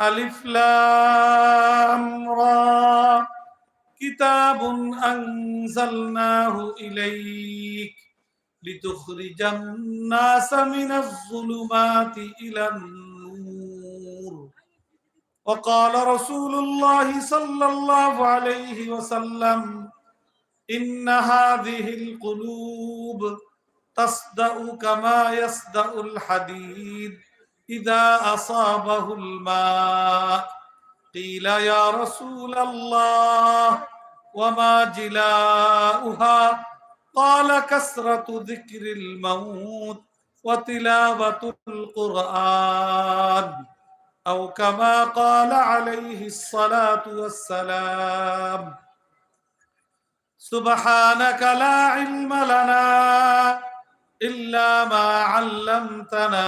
ألف لام را كتاب أنزلناه إليك لتخرج الناس من الظلمات إلى النور وقال رسول الله صلى الله عليه وسلم إن هذه القلوب تصدأ كما يصدأ الحديد إذا أصابه الماء قيل يا رسول الله وما جلاؤها؟ قال كسرة ذكر الموت وتلاوة القرآن أو كما قال عليه الصلاة والسلام. سبحانك لا علم لنا إلا ما علمتنا.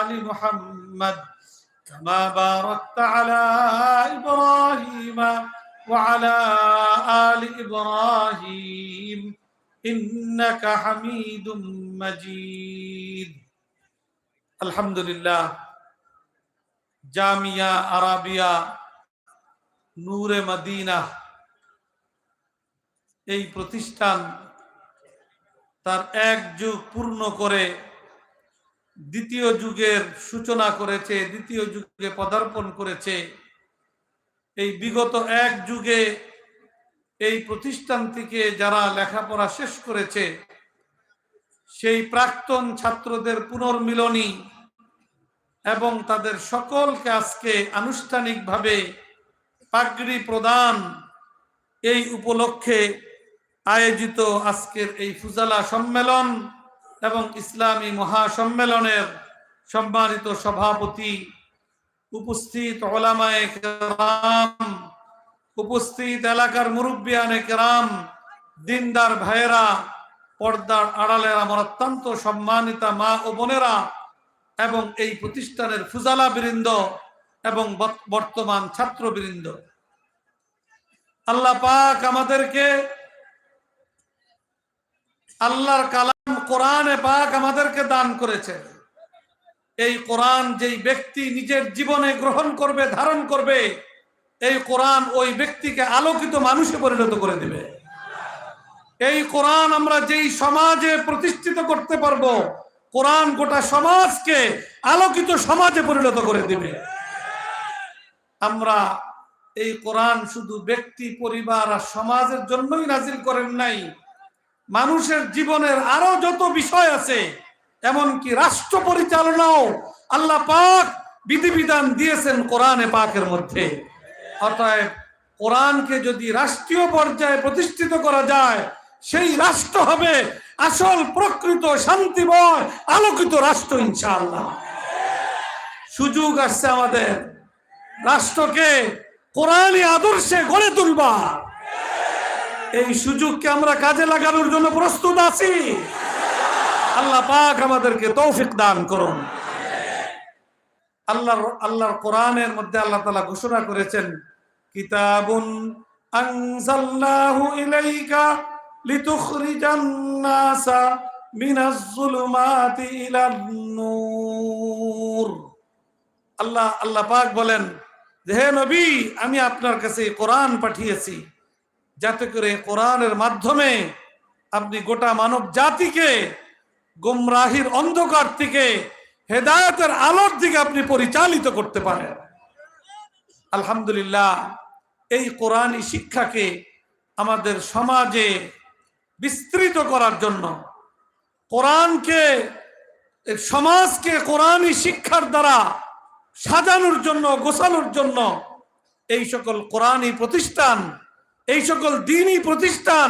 آل محمد كما باركت على إبراهيم وعلى آل إبراهيم إنك حميد مجيد الحمد لله Jamia Arabia নূরে Medina এই প্রতিষ্ঠান তার এক যুগ পূর্ণ করে দ্বিতীয় যুগের সূচনা করেছে, দ্বিতীয় যুগে পদার্পণ করেছে। এই বিগত এক যুগে এই প্রতিষ্ঠান থেকে যারা লেখাপড়া শেষ করেছে, সেই প্রাক্তন ছাত্রদের পুনর্মিলনী এবং তাদের সকলকে আজকে আনুষ্ঠানিকভাবে পাগড়ি প্রদান এই উপলক্ষে আয়োজিত আজকের এই ফুজালা সম্মেলন এবং ইসলামী মহাসম্মেলনের সম্মানিত সভাপতি উপস্থিত উপস্থিত এলাকার মুরব্বিয়ানে কেরাম, দিনদার ভাইয়েরা, পর্দার আড়ালের আমার অত্যন্ত সম্মানিতা মা ও বোনেরা এবং এই প্রতিষ্ঠানের ফুজালা বৃন্দ এবং বর্তমান ছাত্রবৃন্দ। আল্লাহ পাক আমাদেরকে আল্লাহর কালাম কোরআনে পাক আমাদেরকে দান করেছে। এই কোরআন যেই ব্যক্তি নিজের জীবনে গ্রহণ করবে, ধারণ করবে, এই কোরআন ওই ব্যক্তিকে আলোকিত মানুষে পরিণত করে দিবে। এই কোরআন আমরা যেই সমাজে প্রতিষ্ঠিত করতে পারব, কোরআন গোটা সমাজকে আলোকিত সমাজে পরিণত করে দিবে। আমরা এই কোরআন শুধু ব্যক্তি, পরিবার আর সমাজের জন্যই নাজিল করেন নাই মানুষের জীবনের আরও যত বিষয় আছে, এমনকি রাষ্ট্র পরিচালনাও আল্লাহ পাক বিধিবিধান দিয়েছেন কোরআনে পাকের মধ্যে। অতএব কোরআনকে যদি রাষ্ট্রীয় পর্যায়ে প্রতিষ্ঠিত করা যায়, সেই রাষ্ট্র হবে আসল, প্রকৃত, শান্তিময়, আলোকিত রাষ্ট্র ইনশাআল্লাহ। সুযোগ আসছে আমাদের রাষ্ট্রকে কোরআনী আদর্শে গড়ে তুলবা এই সুযোগকে আমরা কাজে লাগানোর জন্য প্রস্তুত আছি। আল্লাহ পাক আমাদেরকে তৌফিক দান করুন। আল্লাহর আল্লাহর কোরআনের মধ্যে আল্লাহ তালা ঘোষণা করেছেন, কিতাবুন আনজালনাহু ইলাইকা লিতুখরিজান নাসা মিনাজ যুলুমাতি ইলান নূর। আল্লাহ আল্লাহ পাক বলেন যে, হে নবী, আমি আপনার কাছে কোরআন পাঠিয়েছি। যাতে করে কোরআনের মাধ্যমে আপনি গোটা মানব জাতিকে গুমরাহির অন্ধকার থেকে হেদায়তের আলোর দিকে আপনি পরিচালিত করতে পারেন। আলহামদুলিল্লাহ, এই কোরআনী শিক্ষাকে আমাদের সমাজে বিস্তৃত করার জন্য, কোরআনকে, সমাজকে কোরআনী শিক্ষার দ্বারা সাজানোর জন্য, গোছানোর জন্য এই সকল কোরআনী প্রতিষ্ঠান এই সকল দিনই প্রতিষ্ঠান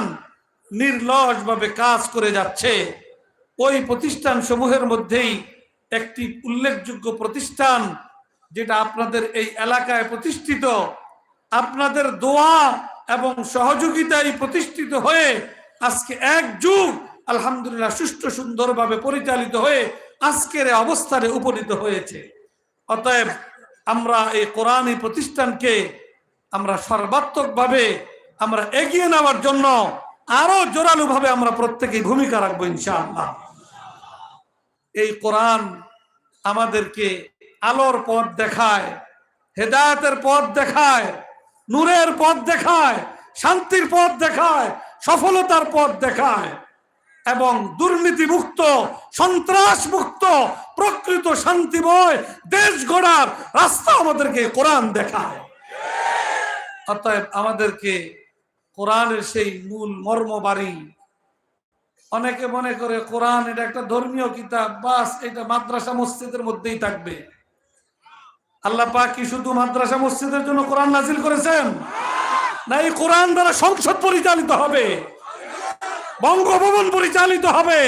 নির্লসভাবে কাজ করে যাচ্ছে। ওই প্রতিষ্ঠান সমূহের মধ্যেই একটি উল্লেখযোগ্য প্রতিষ্ঠান, যেটা আপনাদের এই এলাকায় প্রতিষ্ঠিত। আপনাদের দোয়া এবং সহযোগিতায় প্রতিষ্ঠিত হয়ে আজকে এক যুগ আলহামদুলিল্লাহ সুষ্ঠু সুন্দরভাবে পরিচালিত হয়ে আজকের অবস্থানে উপনীত হয়েছে। অতএব আমরা এই কোরআনী প্রতিষ্ঠানকে আমরা সর্বাত্মকভাবে আমরা এগিয়ে নেওয়ার জন্য আরও জোরালো ভাবে আমরা প্রত্যেকে ভূমিকা রাখব ইনশাআল্লাহ। এই কোরআন আমাদেরকে আলোর পথ দেখায়, হেদায়তের পথ দেখায়, নূরের পথ দেখায়, শান্তির পথ দেখায়, সফলতার পথ দেখায় এবং দুর্নীতি মুক্ত সন্ত্রাস মুক্ত প্রকৃত শান্তিময় দেশ গড়ার রাস্তা আমাদেরকে কোরআন দেখায়। অতএব আমাদেরকে কোরআনের সেই মূল মর্ম বাড়ি অনেকে মনে করে কোরআন এটা একটা ধর্মীয় কিতাব, বাস এটা মাদ্রাসা মসজিদের মধ্যেই থাকবে। আল্লাহ পাক কি শুধু মাদ্রাসা মসজিদের জন্য কোরআন নাজিল করেছেন? না, এই কোরআন দ্বারা সংসদ পরিচালিত হবে, বঙ্গভবন পরিচালিত হবে।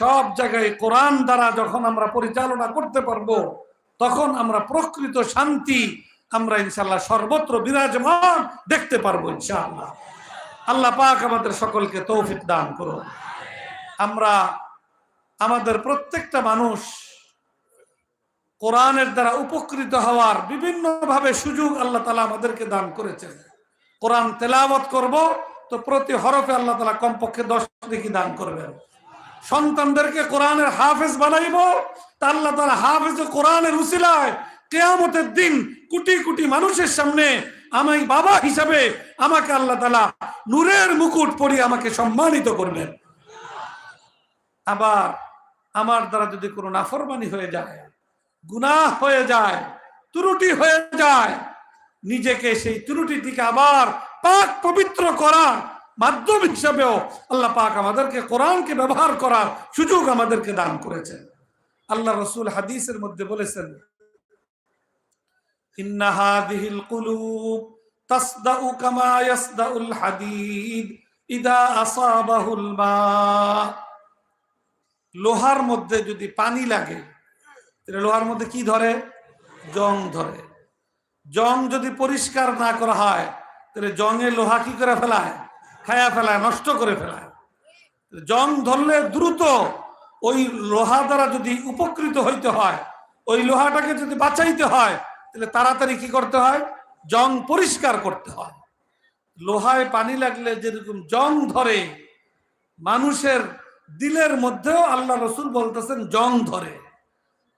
সব জায়গায় কোরআন দ্বারা যখন আমরা পরিচালনা করতে পারব, তখন আমরা প্রকৃত শান্তি আমরা ইনশাল্লাহ সর্বত্র বিরাজমান দেখতে পারব ইনশাআল্লাহ। আল্লাহ পাক আমাদের সকলকে তৌফিক দান করুন। আমরা আমাদের প্রত্যেকটা মানুষ কোরআনের দ্বারা উপকৃত হওয়ার বিভিন্ন ভাবে সুযোগ আল্লাহ তালা আমাদেরকে দান করেছেন। কোরআন তেলাওয়াত করব তো প্রতি হরফে আল্লাহ তালা কমপক্ষে দশ দিকে দান করবেন। সন্তানদেরকে কোরআনের হাফেজ বানাইব, তা আল্লাহ তালা হাফেজ কোরআনের উসিলায় কেয়ামতের দিন কোটি কোটি মানুষের সামনে আমি বাবা হিসাবে আমাকে আল্লাহ তালা নূরের মুকুট পরিয়ে আমাকে সম্মানিত করবেন। আবার আমার দ্বারা যদি কোনো নাফরমানি হয়ে যায়, গুনাহ হয়ে যায়, ত্রুটি হয়ে যায়, নিজেকে সেই ত্রুটি থেকে আবার পাক পবিত্র করার মাধ্যম হিসাবেও আল্লাহ পাক আমাদেরকে কোরআনকে ব্যবহার করার সুযোগ আমাদেরকে দান করেছেন। আল্লাহ রসুল হাদিসের মধ্যে বলেছেন ইন্না হাদিহিল কুলুব তাসদাউ কামা ইয়াসদাউল হাদিদ ইদা আসাবাহুল মা। লোহার মধ্যে যদি পানি লাগে লোহার মধ্যে কি ধরে? জং ধরে। জং যদি পরিষ্কার না করা হয়, তাহলে জংয়ে লোহা কি করে ফেলায়? খায়া ফেলায়, নষ্ট করে ফেলায়। জং ধরলে দ্রুত ওই লোহা দ্বারা যদি উপকৃত হইতে হয়, ওই লোহাটাকে যদি বাঁচাইতে হয় তাহলে তাড়াতাড়ি কি করতে হয়? জং পরিষ্কার করতে হয়। লোহায় পানি লাগলে যেরকম জং ধরে, মানুষের দিলের মধ্যেও আল্লাহ রসুল বলতেছেন জং ধরে।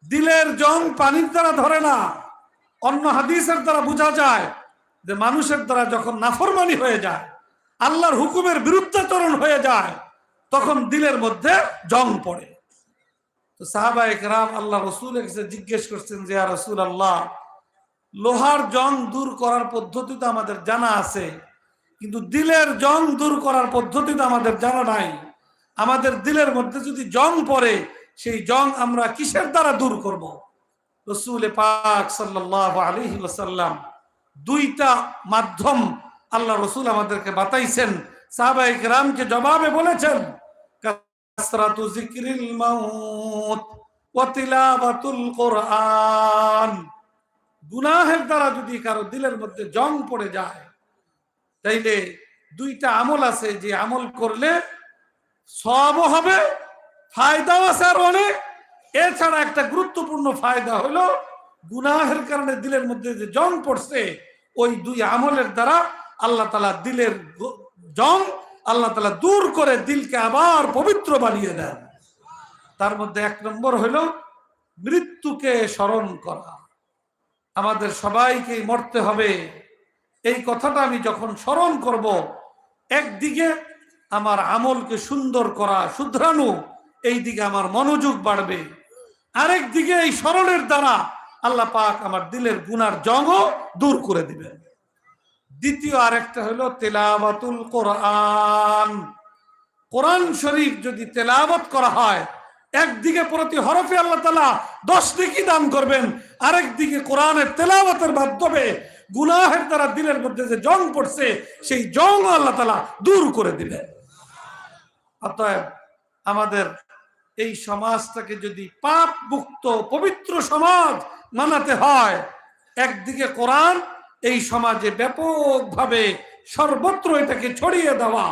দিলের জং পানির দ্বারা ধরে না। অন্য হাদিসের দ্বারা বোঝা যায় যে মানুষের দ্বারা যখন নাফরমানি হয়ে যায়, আল্লাহর হুকুমের বিরুদ্ধাচরণ হয়ে যায়, তখন দিলের মধ্যে জং পড়ে। তো একরাম আল্লাহ রসুল জিজ্ঞেস করছেন যে রসুল আল্লাহ লোহার জং দূর করার পদ্ধতি তো আমাদের জানা আছে, কিন্তু দিলের জং দূর করার পদ্ধতি তো আমাদের জানা নাই। আমাদের দিলের মধ্যে যদি জং পড়ে, সেই জং আমরা কিসের দ্বারা দূর করব? রসুল পাক সাল্লাহ আলহি ওসাল্লাম দুইটা মাধ্যম আল্লাহ রসুল আমাদেরকে বাতাইছেন। সাহাবাহিক রামকে জবাবে বলেছেন, কাসরাতু জিক্রিল মাউত ওয়া তিলাওয়াতুল কোরআন। গুনাহের দ্বারা যদি কারও দিলের মধ্যে জং পড়ে যায়, তাইলে দুইটা আমল আছে, যে আমল করলে সব হবে, ফায়দাও আছে আর অনেক। এছাড়া একটা গুরুত্বপূর্ণ ফায়দা হলো, গুনাহের কারণে দিলের মধ্যে যে জং পড়ছে, ওই দুই আমলের দ্বারা আল্লাহ তালা দিলের জং আল্লাহ তালা দূর করে দিলকে আবার পবিত্র বানিয়ে দেন। তার মধ্যে এক নম্বর হলো মৃত্যুকে স্মরণ করা। আমাদের সবাইকে মরতে হবে। এই কথাটা আমি যখন স্মরণ করব, একদিকে আমার আমলকে সুন্দর করা, শুধরানো, এই দিকে আমার মনোযোগ বাড়বে। আরেক দিকে এই স্মরণের দ্বারা আল্লাহ পাক আমার দিলের গুনার জঙ্গ দূর করে দিবেন। দ্বিতীয় আরেকটা হলো তেলাওয়াতুল কোরআন। কোরআন শরীফ যদি তেলাওয়াত করা হয়, একদিকে প্রতি হরফে আল্লাহ তালা দশ দিকে দান করবেন আরেক দিকে কোরআনের তেলাওয়াতের মাধ্যমে গুনাহের দ্বারা দিলের মধ্যে যে জং পড়ছে, সেই জং আল্লাহ তালা দূর করে দিবেন অতএব আমাদের এই সমাজটাকে যদি পাপ মুক্ত পবিত্র সমাজ মানাতে হয়, একদিকে কোরআন, এই সমাজে ব্যাপকভাবে সর্বত্র এটাকে ছড়িয়ে দেওয়া,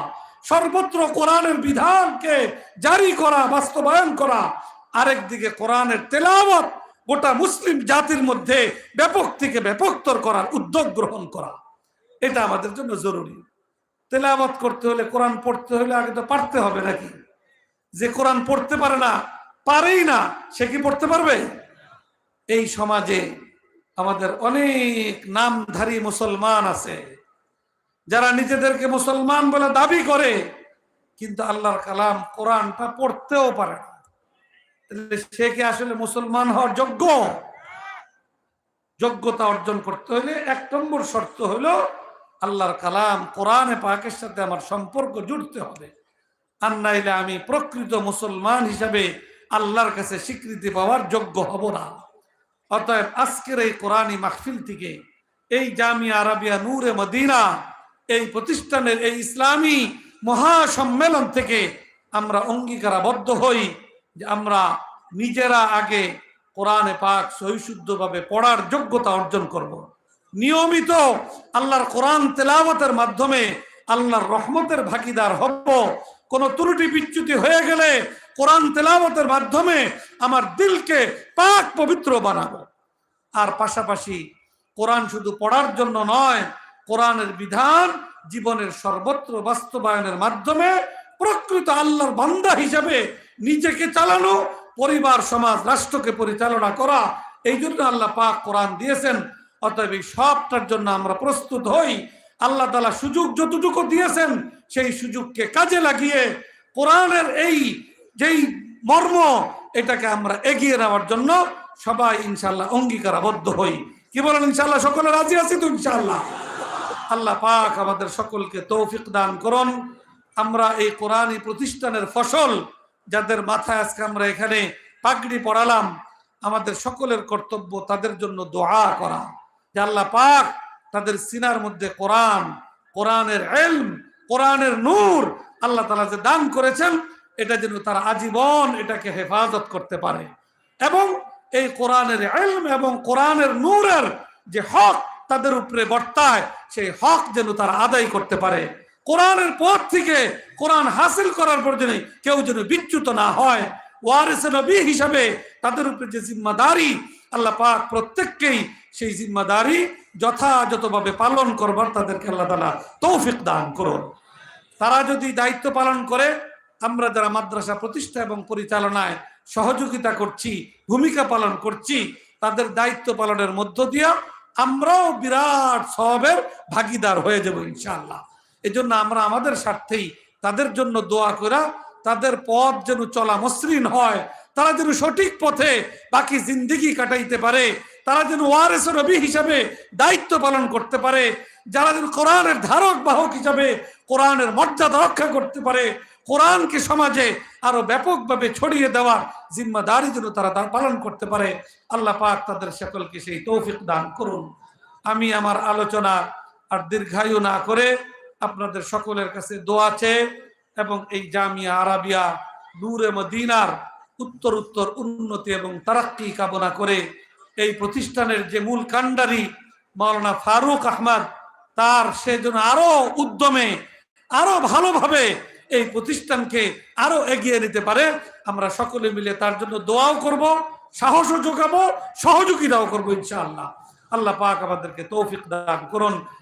সর্বত্র কোরআনের বিধানকে জারি করা, বাস্তবায়ন করা, আরেকদিকে কোরআনের তেলাওয়াত গোটা মুসলিম জাতির মধ্যে ব্যাপক থেকে ব্যাপকতর করার উদ্যোগ গ্রহণ করা। এটা আমাদের জন্য জরুরি। তেলাওয়াত করতে হলে কোরআন পড়তে হলে আগে তো পারতে হবে নাকি? যে কোরআন পড়তে পারে না, পারেই না, সে কি পড়তে পারবে? এই সমাজে আমাদের অনেক নামধারী মুসলমান আছে, যারা নিজেদেরকে মুসলমান বলে দাবি করে, কিন্তু আল্লাহর কালাম কোরআনটা পড়তেও পারে না। সে কি আসলে মুসলমান হওয়ার যোগ্য? যোগ্যতা অর্জন করতে হলে এক নম্বর শর্ত হলো আল্লাহর কালাম কোরআনে পাকের সাথে আমার সম্পর্ক জুড়তে হবে। আর নাইলে আমি প্রকৃত মুসলমান হিসাবে আল্লাহর কাছে স্বীকৃতি পাওয়ার যোগ্য হব না। অতএব আজকের এই কোরআনী মাহফিল থেকে এই জামিয়া আরাবিয়া নূরে মদিনা, এই প্রতিষ্ঠানের এই ইসলামী মহাসম্মেলন থেকে আমরা অঙ্গীকারাবদ্ধ হই। যে আমরা নিজেরা আগে কোরআনে পাক সহিশুদ্ধভাবে পড়ার যোগ্যতা অর্জন করব। নিয়মিত আল্লাহর কোরআন তেলাওয়াতের মাধ্যমে আল্লাহর রহমতের ভাগিদার হব কোন ত্রুটি বিচ্যুতি হয়ে গেলে কোরআন তেলাওয়াতের মাধ্যমে আমার দিলকে পাক পবিত্র বানাবো আর পাশাপাশি কোরআন শুধু পড়ার জন্য নয়, কোরআনের বিধান জীবনের সর্বত্র বাস্তবায়নের মাধ্যমে প্রকৃত আল্লাহর বান্দা হিসাবে নিজেকে চালানো, পরিবার, সমাজ, রাষ্ট্রকে পরিচালনা করা, এই জন্য আল্লাহ পাক কোরআন দিয়েছেন। অতএব এই সবটার জন্য আমরা প্রস্তুত হই। আল্লাহ তালা সুযোগ যতটুকু দিয়েছেন, সেই সুযোগকে কাজে লাগিয়ে কোরআনের এই যেই মর্ম, এটাকে আমরা এগিয়ে নেওয়ার জন্য সবাই ইনশাল্লাহ অঙ্গীকারাবদ্ধ হই। কি বলেন ইনশাল্লাহ সকলে রাজি আছি তো ইনশাল্লাহ আল্লাহ পাক আমাদের সকলকে তৌফিক দান করুন। আমরা এই কোরআনী প্রতিষ্ঠানের ফসল, যাদের মাথায় আজকে আমরা এখানে পাগড়ি পড়ালাম আমাদের সকলের কর্তব্য তাদের জন্য দোয়া করা। যে আল্লাহ পাক তাদের সিনার মধ্যে কোরআন, কোরআনের এলম, কোরআনের নূর আল্লাহ তালা যে দান করেছেন, এটা যেন তারা আজীবন এটাকে হেফাজত করতে পারে। এবং এই কোরআনের এলম এবং কোরআনের নূরের যে হক তাদের উপরে বর্তায়, সেই হক যেন তারা আদায় করতে পারে। কোরআনের পথ থেকে কোরআন হাসিল করার পর যেন কেউ যেন বিচ্যুত না হয়। ওয়ারিসে নবী হিসাবে তাদের উপরে যে জিম্মাদারি, আল্লাহ পাক প্রত্যেককেই সেই জিম্মাদারি যথাযথভাবে পালন করবার তাদেরকে আল্লাহ তালা তৌফিক দান করুন। তারা যদি দায়িত্ব পালন করে, আমরা যারা মাদ্রাসা প্রতিষ্ঠা এবং পরিচালনায় সহযোগিতা করছি, ভূমিকা পালন করছি, তাদের দায়িত্ব পালনের মধ্য দিয়া আমরাও বিরাট সবের ভাগিদার হয়ে যাব ইনশাআল্লাহ। এই জন্য আমরা আমাদের স্বার্থেই তাদের জন্য দোয়া করা, তাদের পথ যেন চলা মসৃণ হয়, তারা যেন সঠিক পথে বাকি জিন্দিগি কাটাইতে পারে, তারা যেন ওয়ারেস রবি হিসাবে দায়িত্ব পালন করতে পারে, যারা যেন কোরআনের ধারক বাহক হিসাবে কোরআনের মর্যাদা রক্ষা করতে পারে, কোরআনকে সমাজে আরও ব্যাপকভাবে ছড়িয়ে দেওয়ার জিম্মাদারি যেন তারা পালন করতে পারে, আল্লাহ পাক তাদের সকলকে সেই তৌফিক দান করুন। আমি আমার আলোচনা আর দীর্ঘায়ু না করে আপনাদের সকলের কাছে দোয়া চেয়ে এবং এই জামিয়া আরাবিয়া নূরে মদিনার উত্তর উত্তর উন্নতি এবং তারাক্কি কামনা করে এই প্রতিষ্ঠানের যে মূল কাণ্ডারি মাওলানা ফারুক আহমদ, তার সেজন্য আরও উদ্যমে, আরও ভালোভাবে এই প্রতিষ্ঠানকে আরও এগিয়ে নিতে পারে। আমরা সকলে মিলে তার জন্য দোয়াও করব, সাহসও যোগাবো, সহযোগিতাও করব ইনশাআল্লাহ। আল্লাহ পাক আমাদেরকে তৌফিক দান করুন।